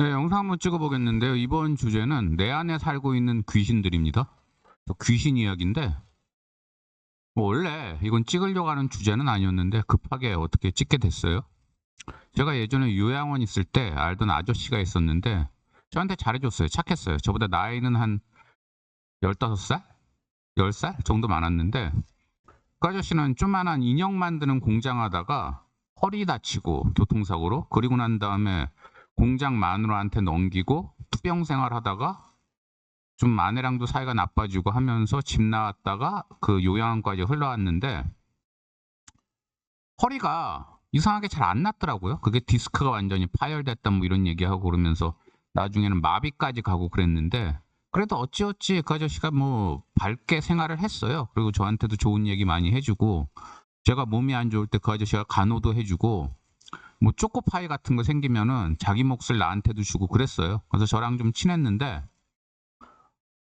네, 영상 한번 찍어보겠는데요. 이번 주제는 내 안에 살고 있는 귀신들입니다. 귀신 이야기인데 뭐 원래 이건 찍으려고 하는 주제는 아니었는데 급하게 어떻게 찍게 됐어요. 제가 예전에 요양원 있을 때 알던 아저씨가 있었는데 저한테 잘해줬어요. 착했어요. 저보다 나이는 한 15살? 10살 정도 많았는데 그 아저씨는 조만한 인형 만드는 공장 하다가 허리 다치고 교통사고로 그리고 난 다음에 공장 마누라한테 넘기고 투병 생활 하다가 좀 아내랑도 사이가 나빠지고 하면서 집 나왔다가 그 요양원까지 흘러왔는데 허리가 이상하게 잘안 낫더라고요. 그게 디스크가 완전히 파열됐다 뭐 이런 얘기하고 그러면서 나중에는 마비까지 가고 그랬는데 그래도 어찌어찌 그 아저씨가 뭐 밝게 생활을 했어요. 그리고 저한테도 좋은 얘기 많이 해주고 제가 몸이 안 좋을 때 그 아저씨가 간호도 해주고 뭐 초코파이 같은 거 생기면은 자기 몫을 나한테도 주고 그랬어요. 그래서 저랑 좀 친했는데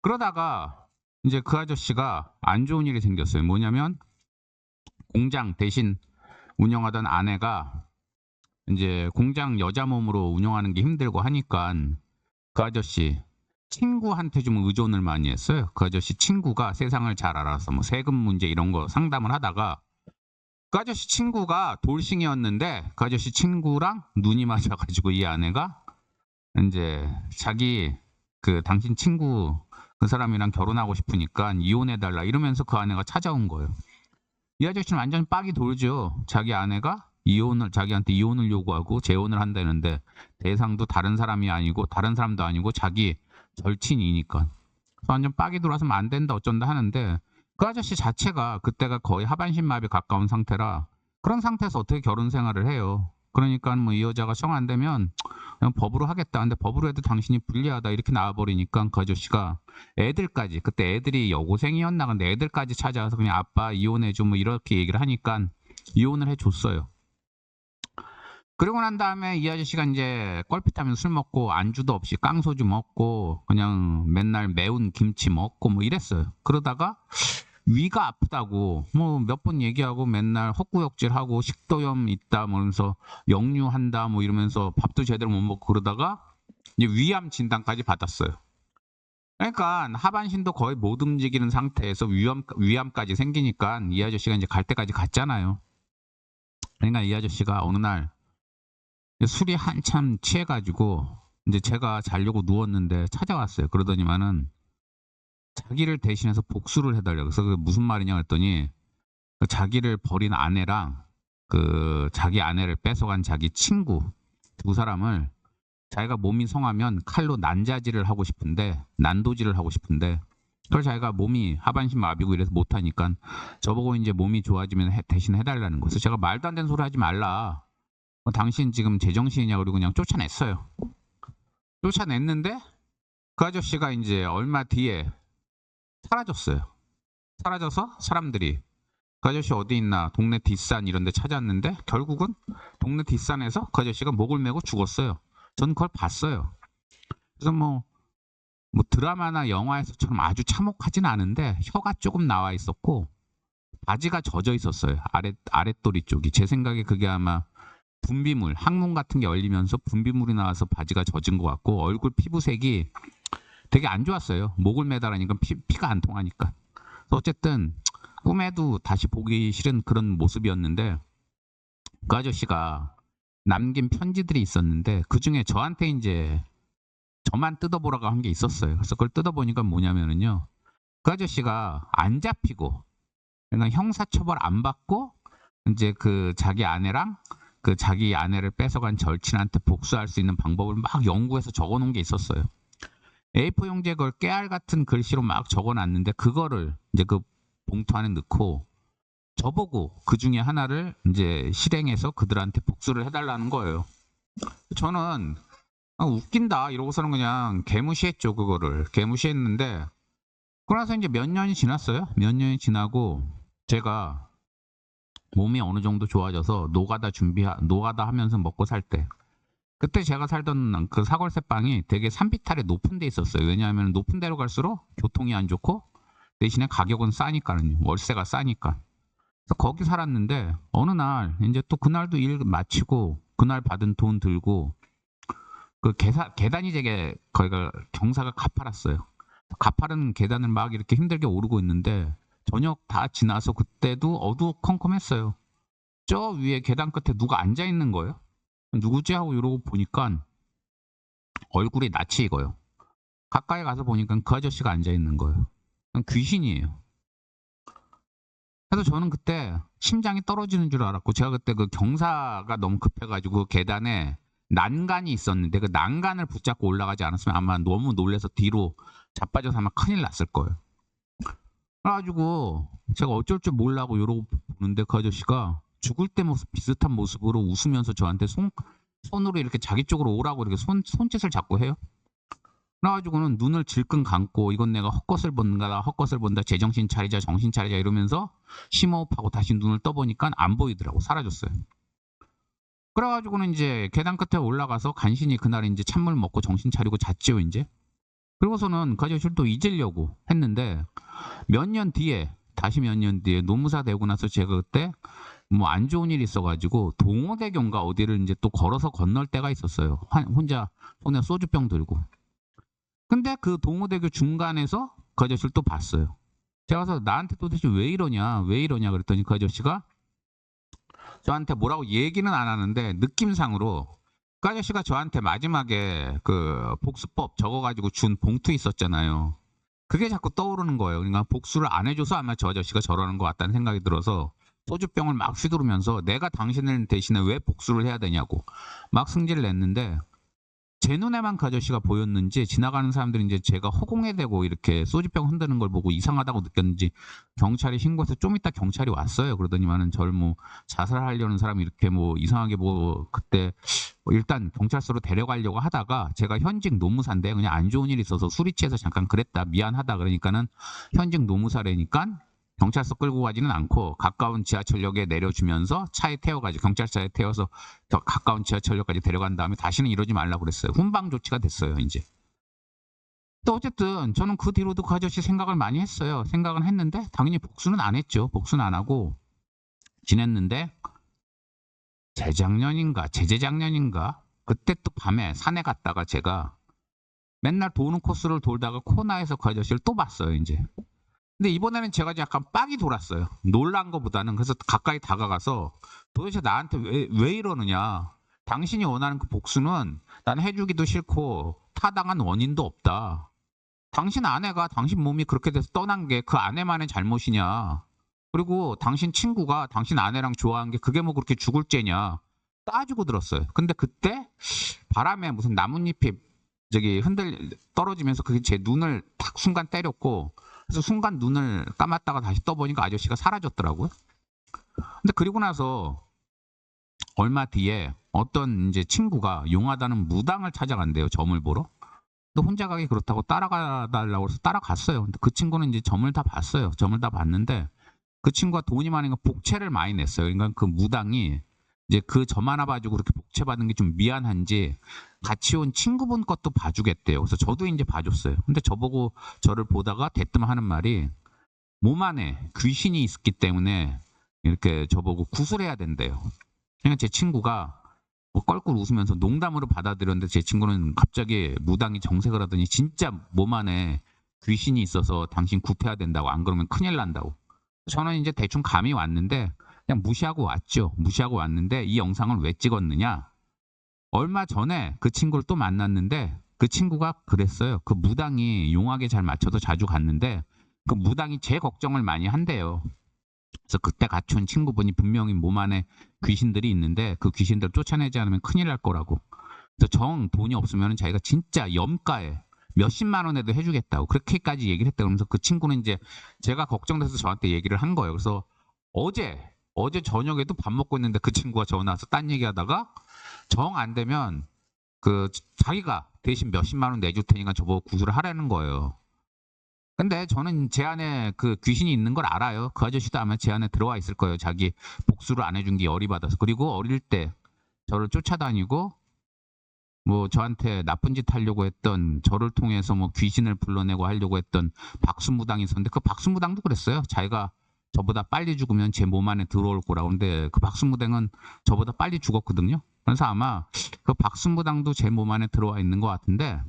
그러다가 이제 그 아저씨가 안 좋은 일이 생겼어요. 뭐냐면 공장 대신 운영하던 아내가 이제 공장 여자 몸으로 운영하는 게 힘들고 하니까 그 아저씨 친구한테 좀 의존을 많이 했어요. 그 아저씨 친구가 세상을 잘 알아서 뭐 세금 문제 이런 거 상담을 하다가 그 아저씨 친구가 돌싱이었는데 그 아저씨 친구랑 눈이 맞아가지고 이 아내가 이제 자기 그 당신 친구 그 사람이랑 결혼하고 싶으니까 이혼해달라 이러면서 그 아내가 찾아온 거예요. 이 아저씨는 완전 빡이 돌죠. 자기 아내가 이혼을 자기한테 이혼을 요구하고 재혼을 한다는데 대상도 다른 사람이 아니고 다른 사람도 아니고 자기 절친이니까 완전 빡이 돌아서 안 된다 어쩐다 하는데 그 아저씨 자체가 그때가 거의 하반신 마비 가까운 상태라 그런 상태에서 어떻게 결혼 생활을 해요. 그러니까 뭐 이 여자가 정안 되면 그냥 법으로 하겠다. 근데 법으로 해도 당신이 불리하다 이렇게 나와버리니까 그 아저씨가 애들까지 그때 애들이 여고생이었나 근데 애들까지 찾아와서 그냥 아빠 이혼해줘 뭐 이렇게 얘기를 하니까 이혼을 해줬어요. 그리고 난 다음에 이 아저씨가 이제 껄핏하면서 술 먹고 안주도 없이 깡소주 먹고 그냥 맨날 매운 김치 먹고 뭐 이랬어요. 그러다가 위가 아프다고 뭐 몇 번 얘기하고 맨날 헛구역질하고 식도염 있다 뭐 이러면서 역류한다 뭐 이러면서 밥도 제대로 못 먹고 그러다가 이제 위암 진단까지 받았어요. 그러니까 하반신도 거의 못 움직이는 상태에서 위암 위암까지 생기니까 이 아저씨가 이제 갈 때까지 갔잖아요. 그러니까 이 아저씨가 어느 날 술이 한참 취해가지고 이제 제가 자려고 누웠는데 찾아왔어요. 그러더니만은 자기를 대신해서 복수를 해달라고. 그래서 그게 무슨 말이냐 했더니 그 자기를 버린 아내랑 그 자기 아내를 뺏어간 자기 친구 두 사람을 자기가 몸이 성하면 칼로 난자질을 하고 싶은데 난도질을 하고 싶은데 그걸 자기가 몸이 하반신 마비고 이래서 못하니까 저보고 이제 몸이 좋아지면 해- 대신 해달라는 거예요. 제가 말도 안 되는 소리 하지 말라. 어, 당신 지금 제정신이냐 그리고 그냥 쫓아냈어요. 쫓아냈는데 그 아저씨가 이제 얼마 뒤에 사라졌어요. 사라져서 사람들이 그 아저씨 어디 있나 동네 뒷산 이런 데 찾았는데 결국은 동네 뒷산에서 그 아저씨가 목을 메고 죽었어요. 전 그걸 봤어요. 그래서 뭐, 뭐 드라마나 영화에서처럼 아주 참혹하진 않은데 혀가 조금 나와 있었고 바지가 젖어 있었어요. 아래 아랫도리 쪽이 제 생각에 그게 아마 분비물, 항문 같은 게 얼리면서 분비물이 나와서 바지가 젖은 것 같고 얼굴 피부색이 되게 안 좋았어요. 목을 매달으니까 피, 피가 안 통하니까. 어쨌든 꿈에도 다시 보기 싫은 그런 모습이었는데 그 아저씨가 남긴 편지들이 있었는데 그 중에 저한테 이제 저만 뜯어보라고 한 게 있었어요. 그래서 그걸 뜯어보니까 뭐냐면은요. 그 아저씨가 안 잡히고 그러니까 형사처벌 안 받고 이제 그 자기 아내랑 그 자기 아내를 뺏어간 절친한테 복수할 수 있는 방법을 막 연구해서 적어놓은 게 있었어요. A4 용지에 그걸 깨알 같은 글씨로 막 적어놨는데 그거를 이제 그 봉투 안에 넣고 저보고 그 중에 하나를 이제 실행해서 그들한테 복수를 해달라는 거예요. 저는 아, 웃긴다 이러고서는 그냥 개무시했죠 그거를 개무시했는데 그러나서 이제 몇 년이 지났어요. 몇 년이 지나고 제가 몸이 어느 정도 좋아져서 노가다 준비하 노가다 하면서 먹고 살 때 그때 제가 살던 그 사골세 빵이 되게 산비탈에 높은 데 있었어요. 왜냐하면 높은 데로 갈수록 교통이 안 좋고 대신에 가격은 싸니까요. 월세가 싸니까. 그래서 거기 살았는데 어느 날 이제 또 그날도 일 마치고 그날 받은 돈 들고 그 계사, 계단이 되게 거기가 경사가 가파랐어요. 가파른 계단을 막 이렇게 힘들게 오르고 있는데 저녁 다 지나서 그때도 어두컴컴했어요. 저 위에 계단 끝에 누가 앉아 있는 거예요. 누구지 하고 이러고 보니까 얼굴이 낯이 익어요. 가까이 가서 보니까 그 아저씨가 앉아 있는 거예요. 귀신이에요. 그래서 저는 그때 심장이 떨어지는 줄 알았고 제가 그때 그 경사가 너무 급해가지고 그 계단에 난간이 있었는데 그 난간을 붙잡고 올라가지 않았으면 아마 너무 놀래서 뒤로 자빠져서 아마 큰일 났을 거예요. 그래가지고 제가 어쩔 줄 몰라고 이러고 보는데 그 아저씨가 죽을 때 모습 비슷한 모습으로 웃으면서 저한테 손 손으로 이렇게 자기 쪽으로 오라고 이렇게 손 손짓을 자꾸 해요. 그래가지고는 눈을 질끈 감고 이건 내가 헛것을 본다 헛것을 본다 제정신 차리자 정신 차리자 이러면서 심호흡하고 다시 눈을 떠보니까 안 보이더라고 사라졌어요. 그래가지고는 이제 계단 끝에 올라가서 간신히 그날 이제 찬물 먹고 정신 차리고 잤지요 이제. 그리고서는 그 아저씨를 또 잊으려고 했는데 몇 년 뒤에 다시 몇 년 뒤에 노무사 되고 나서 제가 그때 뭐 안 좋은 일이 있어가지고 동호대교인가 어디를 이제 또 걸어서 건널 때가 있었어요. 한- 혼자 손에 소주병 들고. 근데 그 동호대교 중간에서 그 아저씨를 또 봤어요. 제가 가서 나한테 도대체 왜 이러냐, 왜 이러냐 그랬더니 그 아저씨가 저한테 뭐라고 얘기는 안 하는데 느낌상으로 그 아저씨가 저한테 마지막에 그 복수법 적어가지고 준 봉투 있었잖아요. 그게 자꾸 떠오르는 거예요. 그러니까 복수를 안 해줘서 아마 저 아저씨가 저러는 것 같다는 생각이 들어서 소주병을 막 휘두르면서 내가 당신을 대신에 왜 복수를 해야 되냐고 막 승질을 냈는데 제 눈에만 그 아저씨가 보였는지 지나가는 사람들이 이제 제가 허공에 대고 이렇게 소주병 흔드는 걸 보고 이상하다고 느꼈는지 경찰이 신고해서 좀 이따 경찰이 왔어요. 그러더니만은 저를 뭐 자살하려는 사람이 이렇게 뭐 이상하게 뭐 그때 뭐 일단 경찰서로 데려가려고 하다가 제가 현직 노무사인데 그냥 안 좋은 일이 있어서 술이 취해서 잠깐 그랬다 미안하다 그러니까는 현직 노무사라니까 경찰서 끌고 가지는 않고 가까운 지하철역에 내려주면서 차에 태워가지고 경찰차에 태워서 더 가까운 지하철역까지 데려간 다음에 다시는 이러지 말라고 그랬어요. 훈방 조치가 됐어요, 이제. 또 어쨌든 저는 그 뒤로도 그 아저씨 생각을 많이 했어요. 생각은 했는데 당연히 복수는 안 했죠. 복수는 안 하고 지냈는데 재작년인가 재재작년인가 그때 또 밤에 산에 갔다가 제가 맨날 도는 코스를 돌다가 코나에서 그 아저씨를 또 봤어요, 이제. 근데 이번에는 제가 약간 빡이 돌았어요. 놀란 것보다는 그래서 가까이 다가가서 도대체 나한테 왜, 왜 이러느냐. 당신이 원하는 그 복수는 난 해주기도 싫고 타당한 원인도 없다. 당신 아내가 당신 몸이 그렇게 돼서 떠난 게 그 아내만의 잘못이냐. 그리고 당신 친구가 당신 아내랑 좋아한 게 그게 뭐 그렇게 죽을 죄냐. 따지고 들었어요. 근데 그때 바람에 무슨 나뭇잎이 저기 흔들 떨어지면서 그게 제 눈을 탁 순간 때렸고 그래서 순간 눈을 감았다가 다시 떠보니까 아저씨가 사라졌더라고요. 근데 그리고 나서 얼마 뒤에 어떤 이제 친구가 용하다는 무당을 찾아간대요. 점을 보러. 근데 혼자 가기 그렇다고 따라가 달라고 해서 따라갔어요. 근데 그 친구는 이제 점을 다 봤어요. 점을 다 봤는데 그 친구가 돈이 많으니까 복채를 많이 냈어요. 그러니까 그 무당이 이제 그 점 하나 봐주고 그렇게 복채 받는 게좀 미안한지 같이 온 친구분 것도 봐주겠대요. 그래서 저도 이제 봐줬어요. 근데 저보고 저를 보다가 대뜸 하는 말이 몸 안에 귀신이 있기 때문에 이렇게 저보고 구술해야 된대요. 그러니까 제 친구가 뭐 껄껄 웃으면서 농담으로 받아들였는데 제 친구는 갑자기 무당이 정색을 하더니 진짜 몸 안에 귀신이 있어서 당신 굽해야 된다고 안 그러면 큰일 난다고. 저는 이제 대충 감이 왔는데 그냥 무시하고 왔죠. 무시하고 왔는데 이 영상을 왜 찍었느냐? 얼마 전에 그 친구를 또 만났는데 그 친구가 그랬어요. 그 무당이 용하게 잘 맞춰서 자주 갔는데 그 무당이 제 걱정을 많이 한대요. 그래서 그때 같이 온 친구분이 분명히 몸 안에 귀신들이 있는데 그 귀신들 쫓아내지 않으면 큰일 날 거라고. 그래서 정 돈이 없으면 자기가 진짜 염가에 몇십만 원에도 해주겠다고 그렇게까지 얘기를 했다 그러면서 그 친구는 이제 제가 걱정돼서 저한테 얘기를 한 거예요. 그래서 어제 어제 저녁에도 밥 먹고 있는데 그 친구가 전화 와서 딴 얘기하다가 정 안 되면 그 자기가 대신 몇십만 원 내줄 테니까 저보고 구술을 하라는 거예요. 근데 저는 제 안에 그 귀신이 있는 걸 알아요. 그 아저씨도 아마 제 안에 들어와 있을 거예요. 자기 복수를 안 해준 게 열이 받아서. 그리고 어릴 때 저를 쫓아다니고 뭐 저한테 나쁜 짓 하려고 했던 저를 통해서 뭐 귀신을 불러내고 하려고 했던 박수무당이 있었는데 그 박수무당도 그랬어요. 자기가 저보다 빨리 죽으면 제 몸 안에 들어올 거라고. 근데 그 박수무당은 저보다 빨리 죽었거든요. 그래서 아마 그 박순부당도 제 몸 안에 들어와 있는 것 같은데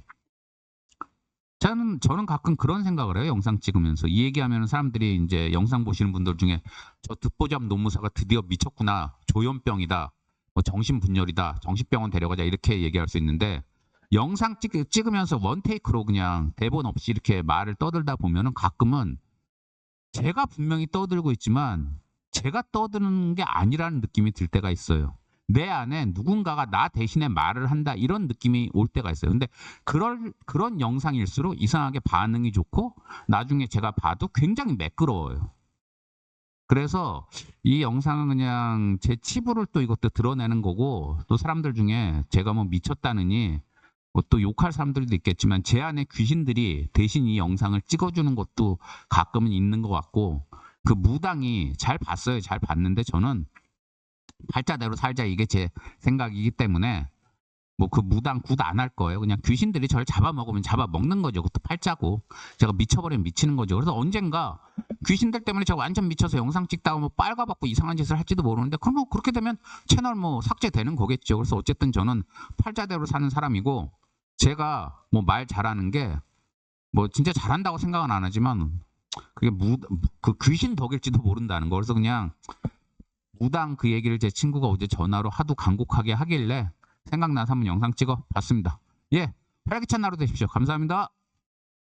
저는 저는 가끔 그런 생각을 해요 영상 찍으면서 이 얘기하면 사람들이 이제 영상 보시는 분들 중에 저 듣보잡 노무사가 드디어 미쳤구나 조현병이다 뭐 정신분열이다 정신병원 데려가자 이렇게 얘기할 수 있는데 영상 찍, 찍으면서 원테이크로 그냥 대본 없이 이렇게 말을 떠들다 보면은 가끔은 제가 분명히 떠들고 있지만 제가 떠드는 게 아니라는 느낌이 들 때가 있어요. 내 안에 누군가가 나 대신에 말을 한다 이런 느낌이 올 때가 있어요. 근데 그럴 그런 영상일수록 이상하게 반응이 좋고 나중에 제가 봐도 굉장히 매끄러워요. 그래서 이 영상은 그냥 제 치부를 또 이것도 드러내는 거고 또 사람들 중에 제가 뭐 미쳤다느니 뭐또 욕할 사람들도 있겠지만 제 안에 귀신들이 대신 이 영상을 찍어주는 것도 가끔은 있는 것 같고 그 무당이 잘 봤어요. 잘 봤는데 저는 팔자대로 살자 이게 제 생각이기 때문에 뭐 그 무당 굿 안 할 거예요. 그냥 귀신들이 저를 잡아먹으면 잡아먹는 거죠. 그것도 팔자고 제가 미쳐버리면 미치는 거죠. 그래서 언젠가 귀신들 때문에 제가 완전 미쳐서 영상 찍다가 뭐 빨가받고 이상한 짓을 할지도 모르는데 그럼 뭐 그렇게 되면 채널 뭐 삭제되는 거겠죠. 그래서 어쨌든 저는 팔자대로 사는 사람이고 제가 뭐 말 잘하는 게 뭐 진짜 잘한다고 생각은 안 하지만 그게 무, 그 귀신 덕일지도 모른다는 거. 그래서 그냥 무당 그 얘기를 제 친구가 어제 전화로 하도 간곡하게 하길래 생각나서 한번 영상 찍어 봤습니다. 예, 활기찬 하루 되십시오. 감사합니다.